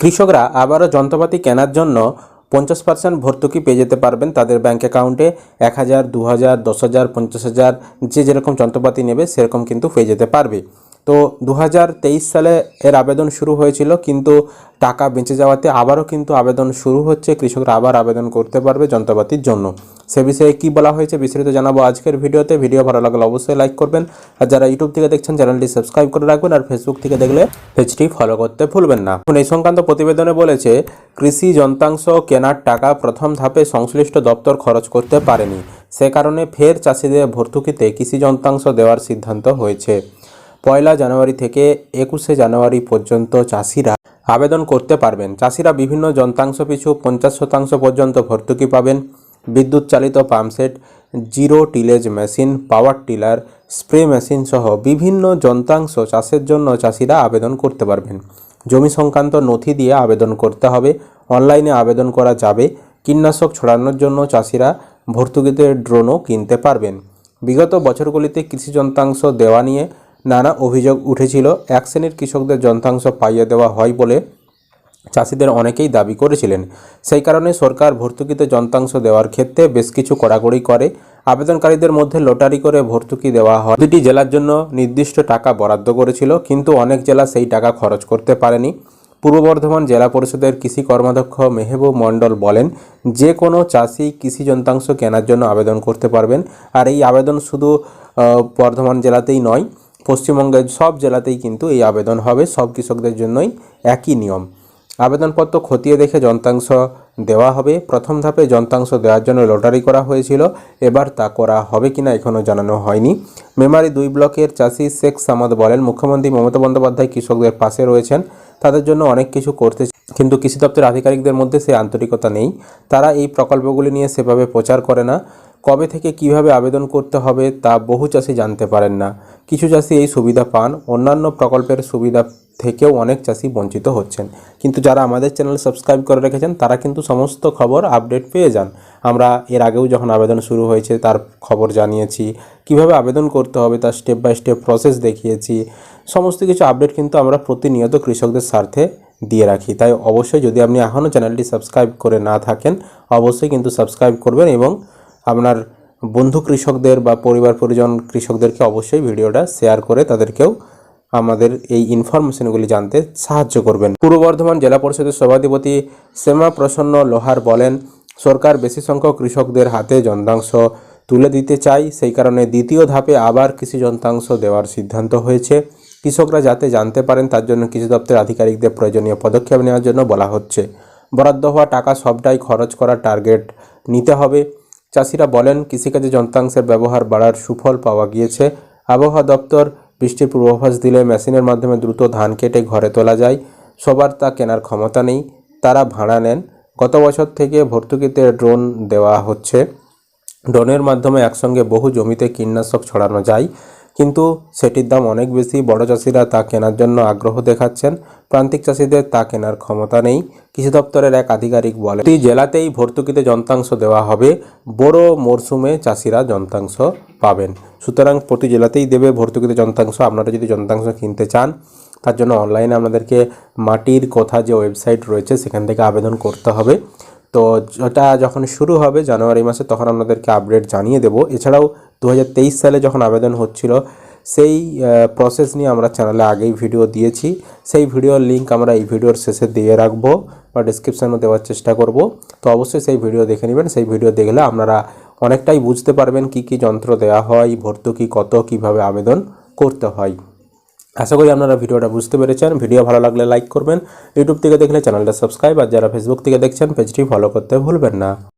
কৃষকরা আবারও যন্ত্রপাতি কেনার জন্য পঞ্চাশ পার্সেন্ট ভর্তুকি পেয়ে যেতে পারবেন তাদের ব্যাঙ্ক অ্যাকাউন্টে এক হাজার দু হাজার দশ হাজার, পঞ্চাশ হাজার, যে যেরকম যন্ত্রপাতি নেবে সেরকম কিন্তু পেয়ে যেতে পারবে। তো দু হাজার তেইশ সালে এর আবেদন শুরু হয়েছিল, কিন্তু টাকা বেঁচে যাওয়াতে আবারও কিন্তু আবেদন শুরু হচ্ছে। কৃষকরা আবার আবেদন করতে পারবে যন্ত্রপাতির জন্য। সে বিষয়ে কি বলা হয়েছে বিস্তারিত জানাব আজকের ভিডিওতে। ভিডিও ভালো লাগলে অবশ্যই লাইক করবেন। আর যারা ইউটিউব থেকে দেখছেন, চ্যানেলটি সাবস্ক্রাইব করে রাখবেন আর ফেসবুক থেকে দেখলে পেজটি ফলো করতে ভুলবেন না। এখন এই সংক্রান্ত প্রতিবেদনে বলেছে, কৃষি যন্ত্রাংশ কেনার টাকা প্রথম ধাপে সংশ্লিষ্ট দপ্তর খরচ করতে পারেনি। সে কারণে ফের চাষিদের ভর্তুকিতে কৃষি যন্ত্রাংশ দেওয়ার সিদ্ধান্ত হয়েছে। পয়লা জানুয়ারি থেকে একুশে জানুয়ারি পর্যন্ত চাষিরা আবেদন করতে পারবেন। চাষিরা বিভিন্ন যন্ত্রাংশ পিছু পঞ্চাশ শতাংশ পর্যন্ত ভর্তুকি পাবেন। বিদ্যুৎ চালিত pumpset zero tillage machine, power tiller, spray machine সহ বিভিন্ন যন্ত্রাংশ চাষের জন্য চাষিরা আবেদন করতে পারবেন। জমি সংক্রান্ত নথি দিয়ে আবেদন করতে হবে। অনলাইনে আবেদন করা যাবে। কীটনাশক ছড়ানোর জন্য চাষিরা ভর্তুকিতে ড্রোনও কিনতে পারবেন। বিগত বছরগুলিতে কৃষি যন্ত্রাংশ দেওয়া নিয়ে নানা অভিযোগ উঠেছিল। এক শ্রেণির কৃষকদের যন্ত্রাংশ পাইয়ে দেওয়া হয় বলে চাষিদের অনেকেই দাবি করেছিলেন। সেই কারণে সরকার ভর্তুকিতে যন্ত্রাংশ দেওয়ার ক্ষেত্রে বেশ কিছু কড়াকড়ি করে। আবেদনকারীদের মধ্যে লটারি করে ভর্তুকি দেওয়া হয়। দুটি জেলার জন্য নির্দিষ্ট টাকা বরাদ্দ করেছিল, কিন্তু অনেক জেলা সেই টাকা খরচ করতে পারেনি। পূর্ব বর্ধমান জেলা পরিষদের কৃষি কর্মাধ্যক্ষ মেহবুব মণ্ডল বলেন, যে কোনো চাষি কৃষি যন্ত্রাংশ কেনার জন্য আবেদন করতে পারবেন। আর এই আবেদন শুধু বর্ধমান জেলাতেই নয়, পশ্চিমবঙ্গের সব জেলাতেই কিন্তু এই আবেদন হবে। সব কৃষকদের জন্যই একই নিয়ম। আবেদনপত্র খতিয়ে দেখে যন্ত্রাংশ দেওয়া হবে। প্রথম ধাপে যন্ত্রাংশ দেওয়ার জন্য লটারি করা হয়েছিল। এবার তা করা হবে কিনা এখনও জানানো হয়নি। মেমারি দুই ব্লকের চাষি শেখ সামাদ বলেন, মুখ্যমন্ত্রী মমতা বন্দ্যোপাধ্যায় কৃষকদের পাশে রয়েছেন। তাদের জন্য অনেক কিছু করতে কিন্তু কৃষি দপ্তরের আধিকারিকদের মধ্যে সেই আন্তরিকতা নেই। তারা এই প্রকল্পগুলি নিয়ে সেভাবে প্রচার করে না। কবে থেকে কীভাবে আবেদন করতে হবে তা বহু চাষি জানতে পারেন না। কিছু চাষি এই সুবিধা পান। অন্যান্য প্রকল্পের সুবিধা থেকেও অনেক চাষি বঞ্চিত হচ্ছেন। কিন্তু যারা আমাদের চ্যানেল সাবস্ক্রাইব করে রেখেছেন, তারা কিন্তু সমস্ত খবর আপডেট পেয়ে যান। আমরা এর আগেও যখন আবেদন শুরু হয়েছে, তার খবর জানিয়েছি, কীভাবে আবেদন করতে হবে, তার স্টেপ বাই স্টেপ প্রসেস দেখিয়েছি, সমস্ত কিছু আপডেট কিন্তু আমরা প্রতিনিয়ত কৃষকদের স্বার্থে দিয়ে রাখি। তাই অবশ্যই যদি আপনি এখনও চ্যানেলটি সাবস্ক্রাইব করে না থাকেন, অবশ্যই কিন্তু সাবস্ক্রাইব করবেন এবং আপনার বন্ধু কৃষকদের বা পরিবার পরিজন কৃষকদেরকে অবশ্যই ভিডিওটা শেয়ার করে তাদেরকেও আমাদের এই ইনফরমেশনগুলি জানতে সাহায্য করবেন। পূর্ব বর্ধমান জেলা পরিষদের সভাধিপতি শ্যামা প্রসন্ন লোহার বলেন, সরকার বেশি সংখ্যক কৃষকদের হাতে যন্ত্রাংশ তুলে দিতে চাই। সেই কারণে দ্বিতীয় ধাপে আবার কৃষি যন্ত্রাংশ দেওয়ার সিদ্ধান্ত হয়েছে। কৃষকরা যাতে জানতে পারেন, তার জন্য কৃষি দপ্তরের আধিকারিকদের প্রয়োজনীয় পদক্ষেপ নেওয়ার জন্য বলা হচ্ছে। বরাদ্দ হওয়া টাকা সবটাই খরচ করার টার্গেট নিতে হবে। চাষিরা বলেন, কৃষিকাজে যন্ত্রাংশের ব্যবহার বাড়ার সুফল পাওয়া গিয়েছে। আবহাওয়া দপ্তর বৃষ্টির পূর্বাভাস দিলে মেশিনের মাধ্যমে দ্রুত ধান কেটে ঘরে তোলা যায়। সবার তা কেনার ক্ষমতা নেই। তারা ভাড়া নেন। গত বছর থেকে ভর্তুকিতে ড্রোন দেওয়া হচ্ছে। ড্রোনের মাধ্যমে একসঙ্গে বহু জমিতে কীটনাশক ছড়ানো যায়। কিন্তু সেটির দাম অনেক বেশি। বড় চাষিরা তা কেনার জন্য আগ্রহ দেখাচ্ছেন। প্রান্তিক চাষিদের তা কেনার ক্ষমতা নেই। কৃষি দপ্তরের এক আধিকারিক বলে প্রতি জেলাতেই ভর্তুকিতে যন্ত্রাংশ দেওয়া হবে। বড় মরশুমে চাষিরা যন্ত্রাংশ পাবেন। সুতরাং প্রতি জেলাতেই দেবে ভর্তুকিতে যন্ত্রাংশ। আপনারা যদি যন্ত্রাংশ কিনতে চান, তার জন্য অনলাইনে আপনাদেরকে মাটির কথা যে ওয়েবসাইট রয়েছে, সেখান থেকে আবেদন করতে হবে। তো এটা যখন শুরু হবে জানুয়ারি মাসে, তখন আপনাদেরকে আপডেট জানিয়ে দেব। এছাড়াও দু হাজার তেইশ সালে যখন আবেদন হচ্ছিল, সেই প্রসেস নিয়ে আমরা চ্যানেলে আগেই ভিডিও দিয়েছি। সেই ভিডিওর লিঙ্ক আমরা এই ভিডিওর শেষে দিয়ে রাখব বা ডিসক্রিপশানে দেওয়ার চেষ্টা করব। তো অবশ্যই সেই ভিডিও দেখে নেবেন। সেই ভিডিও দেখলে আপনারা অনেকটাই বুঝতে পারবেন কি কি যন্ত্র দেওয়া হয়, ভর্তুকি কত, কীভাবে আবেদন করতে হয়। আশা করি আপনারা ভিডিওটা বুঝতে পেরেছেন। ভিডিও ভালো লাগলে লাইক করবেন। ইউটিউব থেকে দেখলে চ্যানেলটা সাবস্ক্রাইব আর যারা ফেসবুক থেকে দেখছেন পেজটি ফলো করতে ভুলবেন না।